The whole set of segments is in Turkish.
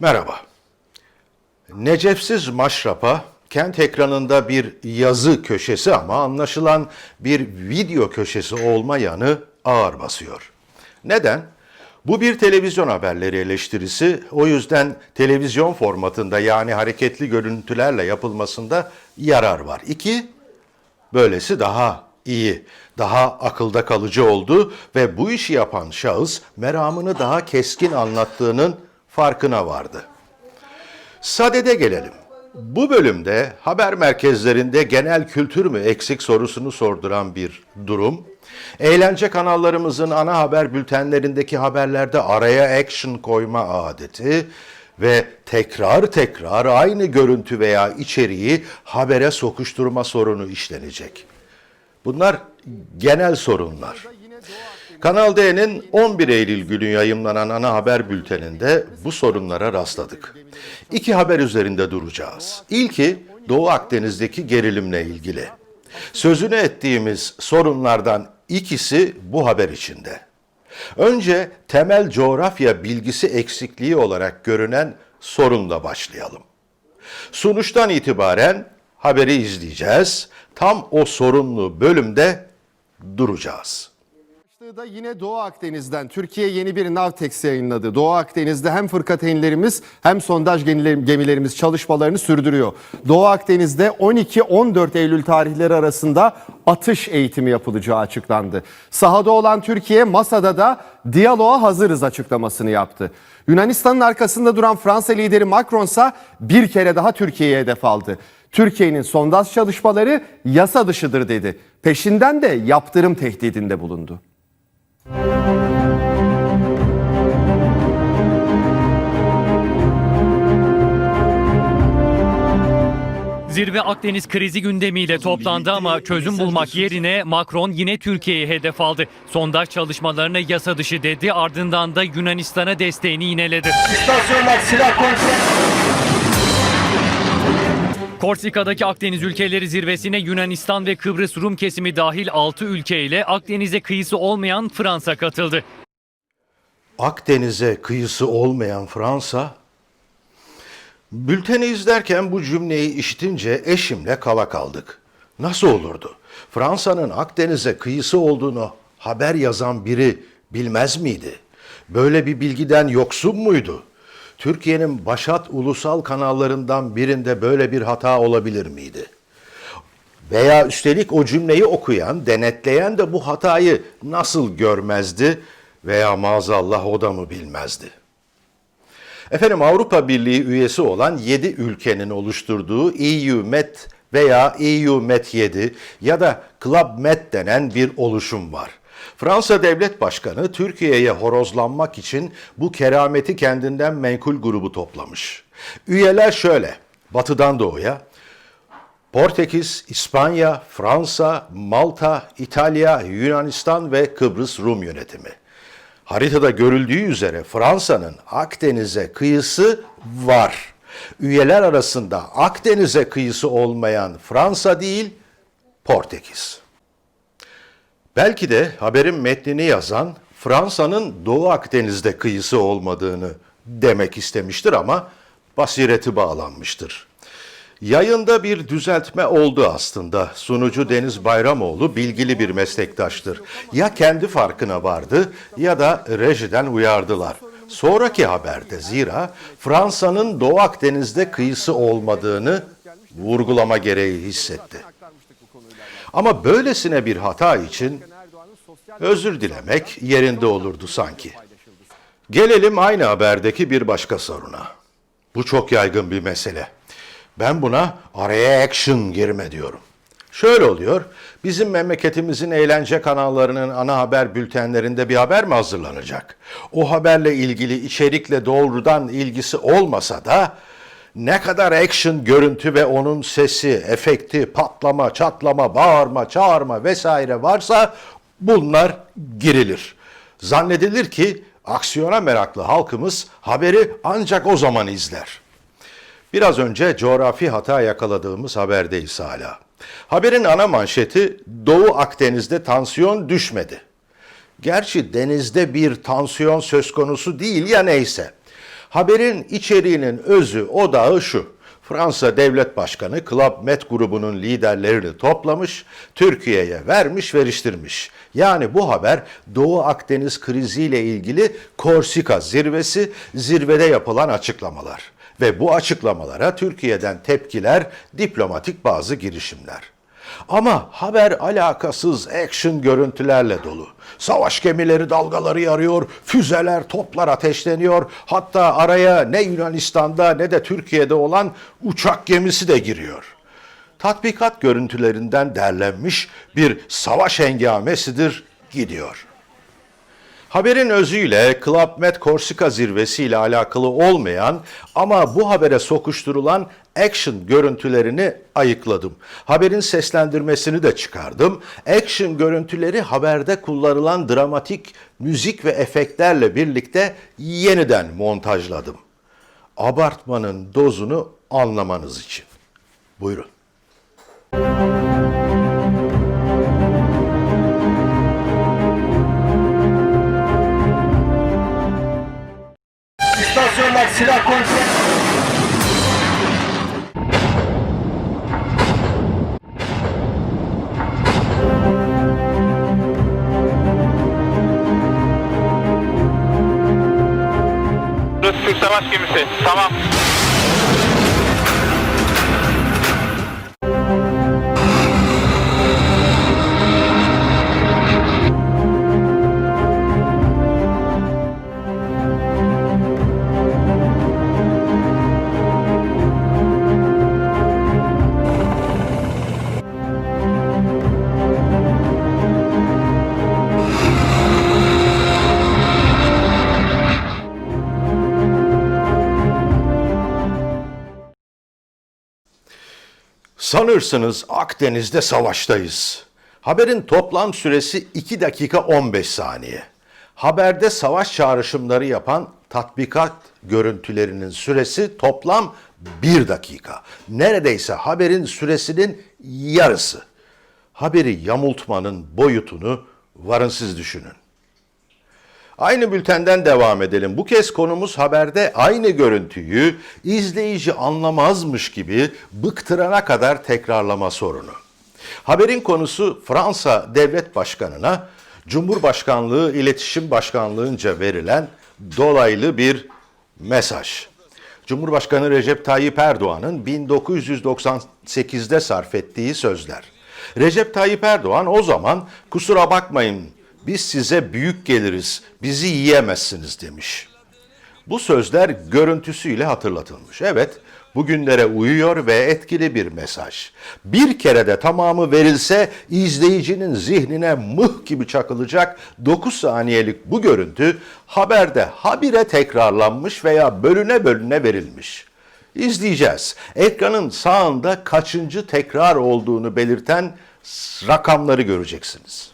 Merhaba. Necefsiz maşrapa kent ekranında bir yazı köşesi ama anlaşılan bir video köşesi olma yanı ağır basıyor. Neden? Bu bir televizyon haberleri eleştirisi. O yüzden televizyon formatında yani hareketli görüntülerle yapılmasında yarar var. İki, Böylesi daha iyi, daha akılda kalıcı oldu ve bu işi yapan şahıs meramını daha keskin anlattığının farkına vardı. Sadede gelelim. Bu bölümde haber merkezlerinde genel kültür mü eksik sorusunu sorduran bir durum. Eğlence kanallarımızın ana haber bültenlerindeki haberlerde araya action koyma adeti ve tekrar tekrar aynı görüntü veya içeriği habere sokuşturma sorunu işlenecek. Bunlar genel sorunlar. Kanal D'nin 11 Eylül günü yayımlanan ana haber bülteninde bu sorunlara rastladık. İki haber üzerinde duracağız. İlki Doğu Akdeniz'deki gerilimle ilgili. Sözünü ettiğimiz sorunlardan ikisi bu haber içinde. Önce temel coğrafya bilgisi eksikliği olarak görünen sorunla başlayalım. Sunuştan itibaren haberi izleyeceğiz. Tam o sorunlu bölümde duracağız. Başlığı da yine Doğu Akdeniz'den Türkiye yeni bir Navtex yayınladı. Doğu Akdeniz'de hem fırkateynlerimiz hem sondaj gemiler- gemilerimiz çalışmalarını sürdürüyor. Doğu Akdeniz'de 12-14 Eylül tarihleri arasında atış eğitimi yapılacağı açıklandı. Sahada olan Türkiye masada da diyaloğa hazırız açıklamasını yaptı. Yunanistan'ın arkasında duran Fransa lideri Macron ise bir kere daha Türkiye'ye hedef aldı. Türkiye'nin sondaj çalışmaları yasa dışıdır dedi. Peşinden de yaptırım tehdidinde bulundu. Zirve Akdeniz krizi gündemiyle toplandı ama çözüm bulmak yerine Macron yine Türkiye'ye hedef aldı. Sondaj çalışmalarına yasa dışı dedi ardından da Yunanistan'a desteğini yineledi. İstasyonlar silah kontrol. Korsika'daki Akdeniz ülkeleri zirvesine Yunanistan ve Kıbrıs Rum kesimi dahil 6 ülke ile Akdeniz'e kıyısı olmayan Fransa katıldı. Akdeniz'e kıyısı olmayan Fransa, bülteni izlerken bu cümleyi işitince eşimle kala kaldık. Nasıl olurdu? Fransa'nın Akdeniz'e kıyısı olduğunu haber yazan biri bilmez miydi? Böyle bir bilgiden yoksun muydu? Türkiye'nin başat ulusal kanallarından birinde böyle bir hata olabilir miydi? Veya üstelik o cümleyi okuyan, denetleyen de bu hatayı nasıl görmezdi veya maazallah o da mı bilmezdi? Efendim Avrupa Birliği üyesi olan 7 ülkenin oluşturduğu EU Met veya EU Met 7 ya da Club Med denen bir oluşum var. Fransa Devlet Başkanı Türkiye'ye horozlanmak için bu kerameti kendinden menkul grubu toplamış. Üyeler şöyle, batıdan doğuya, Portekiz, İspanya, Fransa, Malta, İtalya, Yunanistan ve Kıbrıs Rum yönetimi. Haritada görüldüğü üzere Fransa'nın Akdeniz'e kıyısı var. Üyeler arasında Akdeniz'e kıyısı olmayan Fransa değil, Portekiz. Belki de haberin metnini yazan Fransa'nın Doğu Akdeniz'de kıyısı olmadığını demek istemiştir ama basireti bağlanmıştır. Yayında bir düzeltme oldu aslında. Sunucu Deniz Bayramoğlu bilgili bir meslektaştır. Ya kendi farkına vardı ya da rejiden uyardılar. Sonraki haberde zira Fransa'nın Doğu Akdeniz'de kıyısı olmadığını vurgulama gereği hissetti. Ama böylesine bir hata için özür dilemek yerinde olurdu sanki. Gelelim aynı haberdeki bir başka soruna. Bu çok yaygın bir mesele. Ben buna araya action girme diyorum. Şöyle oluyor, bizim memleketimizin eğlence kanallarının ana haber bültenlerinde bir haber mi hazırlanacak? O haberle ilgili içerikle doğrudan ilgisi olmasa da ne kadar action görüntü ve onun sesi, efekti, patlama, çatlama, bağırma, çağırma vesaire varsa bunlar girilir. Zannedilir ki aksiyona meraklı halkımız haberi ancak o zaman izler. Biraz önce coğrafi hata yakaladığımız haberdeyiz hala. Haberin ana manşeti Doğu Akdeniz'de tansiyon düşmedi. Gerçi denizde bir tansiyon söz konusu değil ya neyse. Haberin içeriğinin özü, odağı şu. Fransa Devlet Başkanı Club Med grubunun liderlerini toplamış, Türkiye'ye vermiş veriştirmiş. Yani bu haber Doğu Akdeniz kriziyle ilgili Korsika zirvesi, zirvede yapılan açıklamalar. Ve bu açıklamalara Türkiye'den tepkiler, diplomatik bazı girişimler. Ama haber alakasız action görüntülerle dolu. Savaş gemileri dalgaları yarıyor, füzeler, toplar ateşleniyor. Hatta araya ne Yunanistan'da ne de Türkiye'de olan uçak gemisi de giriyor. Tatbikat görüntülerinden derlenmiş bir savaş hengamesidir gidiyor. Haberin özüyle Club Med Korsika zirvesi ile alakalı olmayan ama bu habere sokuşturulan action görüntülerini ayıkladım. Haberin seslendirmesini de çıkardım. Action görüntüleri haberde kullanılan dramatik müzik ve efektlerle birlikte yeniden montajladım. Abartmanın dozunu anlamanız için. Buyurun. İstasyonlar silah kontrol. Türk Savaş Gemisi. Tamam. Sanırsınız Akdeniz'de savaştayız. Haberin toplam süresi 2 dakika 15 saniye. Haberde savaş çağrışımları yapan tatbikat görüntülerinin süresi toplam 1 dakika. Neredeyse haberin süresinin yarısı. Haberi yamultmanın boyutunu varın siz düşünün. Aynı bültenden devam edelim. Bu kez konumuz haberde aynı görüntüyü izleyici anlamazmış gibi bıktırana kadar tekrarlama sorunu. Haberin konusu Fransa Devlet Başkanı'na Cumhurbaşkanlığı İletişim Başkanlığı'nca verilen dolaylı bir mesaj. Cumhurbaşkanı Recep Tayyip Erdoğan'ın 1998'de sarf ettiği sözler. Recep Tayyip Erdoğan o zaman kusura bakmayın biz size büyük geliriz, bizi yiyemezsiniz demiş. Bu sözler görüntüsüyle hatırlatılmış. Evet, bugünlere uyuyor ve etkili bir mesaj. Bir kere de tamamı verilse izleyicinin zihnine mıh gibi çakılacak 9 saniyelik bu görüntü haberde habire tekrarlanmış veya bölüne bölüne verilmiş. İzleyeceğiz. Ekranın sağında kaçıncı tekrar olduğunu belirten rakamları göreceksiniz.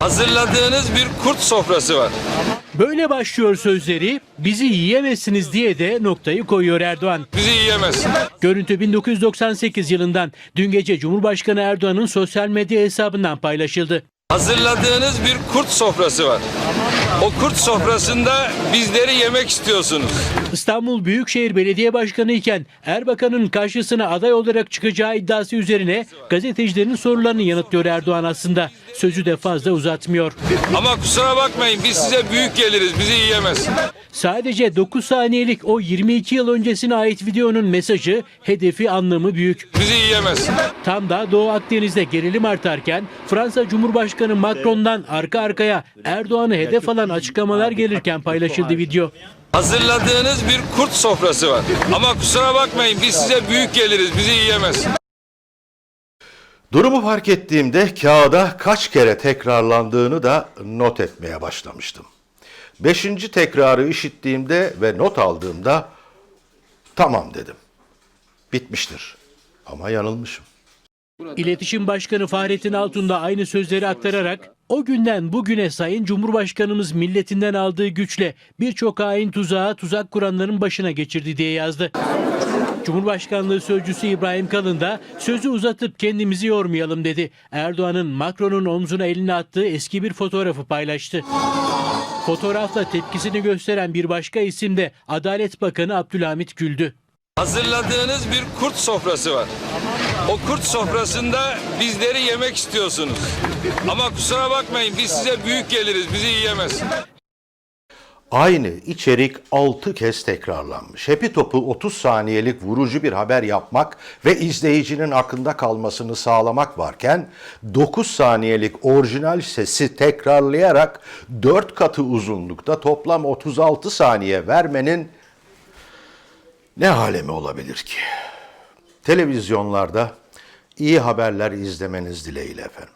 Hazırladığınız bir kurt sofrası var. Böyle başlıyor sözleri, bizi yiyemezsiniz diye de noktayı koyuyor Erdoğan. Bizi yiyemez. Görüntü 1998 yılından dün gece Cumhurbaşkanı Erdoğan'ın sosyal medya hesabından paylaşıldı. Hazırladığınız bir kurt sofrası var. O kurt sofrasında bizleri yemek istiyorsunuz. İstanbul Büyükşehir Belediye Başkanı iken Erbakan'ın karşısına aday olarak çıkacağı iddiası üzerine gazetecilerin sorularını yanıtlıyor Erdoğan aslında. Sözü de fazla uzatmıyor. Ama kusura bakmayın biz size büyük geliriz. Bizi yiyemez. Sadece 9 saniyelik o 22 yıl öncesine ait videonun mesajı, hedefi anlamı büyük. Bizi yiyemez. Tam da Doğu Akdeniz'de gerilim artarken Fransa Cumhurbaşkanı Macron'dan arka arkaya Erdoğan'ı hedef alan açıklamalar gelirken paylaşıldı video. Hazırladığınız bir kurt sofrası var. Ama kusura bakmayın biz size büyük geliriz. Bizi yiyemez. Durumu fark ettiğimde kağıda kaç kere tekrarlandığını da not etmeye başlamıştım. Beşinci tekrarı işittiğimde ve not aldığımda tamam dedim. Bitmiştir. Ama yanılmışım. İletişim Başkanı Fahrettin Altun da aynı sözleri aktararak o günden bugüne Sayın Cumhurbaşkanımız milletinden aldığı güçle birçok hain tuzağa tuzak kuranların başına geçirdi diye yazdı. Cumhurbaşkanlığı sözcüsü İbrahim Kalın da sözü uzatıp kendimizi yormayalım dedi. Erdoğan'ın Macron'un omzuna elini attığı eski bir fotoğrafı paylaştı. Fotoğrafla tepkisini gösteren bir başka isim de Adalet Bakanı Abdülhamit Güldü. Hazırladığınız bir kurt sofrası var. O kurt sofrasında bizleri yemek istiyorsunuz. Ama kusura bakmayın biz size büyük geliriz, bizi yiyemez. Aynı içerik 6 kez tekrarlanmış. Hepi topu 30 saniyelik vurucu bir haber yapmak ve izleyicinin aklında kalmasını sağlamak varken 9 saniyelik orijinal sesi tekrarlayarak 4 katı uzunlukta toplam 36 saniye vermenin ne alemi olabilir ki? Televizyonlarda iyi haberler izlemeniz dileğiyle efendim.